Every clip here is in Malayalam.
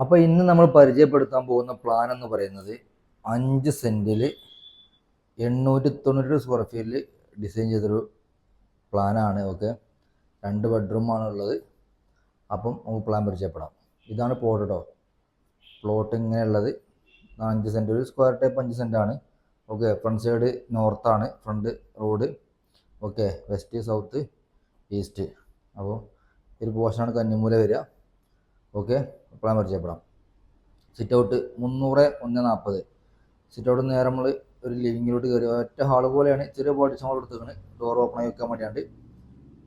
അപ്പോൾ ഇന്ന് നമ്മൾ പരിചയപ്പെടുത്താൻ പോകുന്ന പ്ലാൻ എന്ന് പറയുന്നത് അഞ്ച് സെന്റിൽ എണ്ണൂറ്റി തൊണ്ണൂറ്റി സ്ക്വയർ ഫീറ്റിൽ ഡിസൈൻ ചെയ്തൊരു പ്ലാനാണ് ഓക്കെ രണ്ട് ബെഡ്റൂമാണ് ഉള്ളത്. അപ്പം നമുക്ക് പ്ലാൻ പരിചയപ്പെടാം. ഇതാണ് പ്ലോട്ട് കേട്ടോ പ്ലോട്ട് ഇങ്ങനെയുള്ളത് അഞ്ച് സെന്റ് ഒരു സ്ക്വയർ ടൈപ്പ് അഞ്ച് സെന്റ് ആണ്. Okay front side നോർത്താണ് front road okay west south east അപ്പോൾ ഒരു പോർഷനാണ് കന്നിമൂല വരിക. ഓക്കെ പ്ലാൻ പരിചയപ്പെടാം സിറ്റ് ഔട്ട് മുന്നൂറ് ഒന്ന് നാൽപ്പത് സിറ്റ് ഔട്ട് നേരെ നമ്മൾ ഒരു ലിവിങ്ങിലോട്ട് കയറി ഒറ്റ ഹാൾ പോലെയാണ്. ചെറിയ പാർട്ടീഷൻ ഹോൾ എടുത്തേക്കണ്. ഡോർ ഓപ്പൺ ആയി വെക്കാൻ വേണ്ടിയാണ്ട്.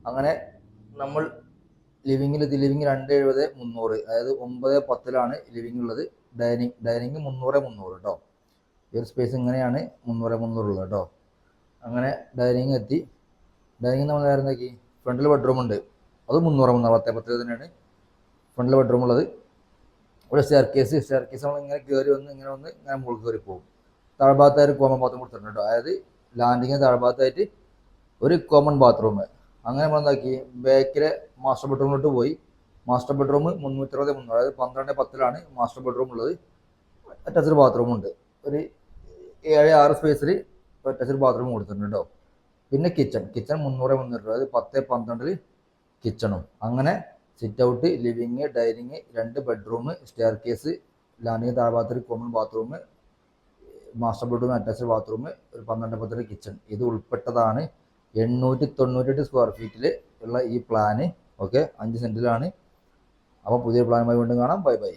അങ്ങനെ നമ്മൾ ലിവിങ്ങിൽ ലിവിങ് രണ്ട് എഴുപത് മുന്നൂറ്. അതായത് ഒമ്പത് പത്തിലാണ് ലിവിങ് ഉള്ളത്. ഡൈനിങ് ഡൈനിങ് മുന്നൂറ് മുന്നൂറ് കേട്ടോ ഈ സ്പേസ് ഇങ്ങനെയാണ് മുന്നൂറ് ഉള്ളത് കേട്ടോ അങ്ങനെ ഡൈനിങ് എത്തി. ഡൈനിങ് നമ്മൾ നേരം നോക്കി ഫ്രണ്ടിൽ ബെഡ്റൂം ഉണ്ട്. അത് മുന്നൂറ് മുന്നൂറ്. പത്തേ പത്ത് തന്നെയാണ് ഫ്രണ്ടിൽ ബെഡ്റൂം ഉള്ളത്. ഇവിടെ സ്റ്റെയർ കേസ് സ്റ്റെയർ കേസ് നമ്മൾ ഇങ്ങനെ കയറി വന്ന് ഇങ്ങനെ വന്ന് ഇങ്ങനെ മുകളിൽ കയറി പോകും. താഴ്ഭാഗത്തായിട്ട് കോമൺ ബാത്റൂം കൊടുത്തിട്ടുണ്ട് കേട്ടോ. അതായത് ലാൻഡിങ്ങിന് താഴ്ഭാഗത്തായിട്ട് ഒരു കോമൺ ബാത്റൂം അങ്ങനെ നമ്മൾ എന്താക്കി? ബാക്കിലെ മാസ്റ്റർ ബെഡ്റൂമിലോട്ട് പോയി. മാസ്റ്റർ ബെഡ്റൂം മുന്നൂറ്റി അറുപത് മുന്നൂറ് അതായത് പന്ത്രണ്ട് പത്തിലാണ് മാസ്റ്റർ ബെഡ്റൂം ഉള്ളത്. അറ്റാച്ച്ഡ് ബാത്റൂം ഉണ്ട്. ഒരു ഏഴ് ആറ് സ്പേസിൽ അറ്റാച്ച്ഡ് ബാത്റൂം കൊടുത്തിട്ടുണ്ട് കേട്ടോ. പിന്നെ കിച്ചൺ കിച്ചൺ മുന്നൂറ് മുന്നൂറ് അതായത് പത്ത് പന്ത്രണ്ടിൽ കിച്ചണും അങ്ങനെ സിറ്റ് ഔട്ട് ലിവിങ് ഡൈനിങ് രണ്ട് bedroom staircase landing താഴ്ഭാഗത്തൊരു common bathroom master bedroom attached bathroom ഒരു പന്ത്രണ്ട് പത്തൊരു കിച്ചൺ. ഇത് ഉൾപ്പെട്ടതാണ് എണ്ണൂറ്റി തൊണ്ണൂറ്റെട്ട് സ്ക്വയർ ഫീറ്റിൽ ഉള്ള ഈ പ്ലാന് ഓക്കെ അഞ്ച് സെന്റിലാണ് അപ്പോൾ പുതിയ പ്ലാനുമായി വീണ്ടും കാണാം. Bye bye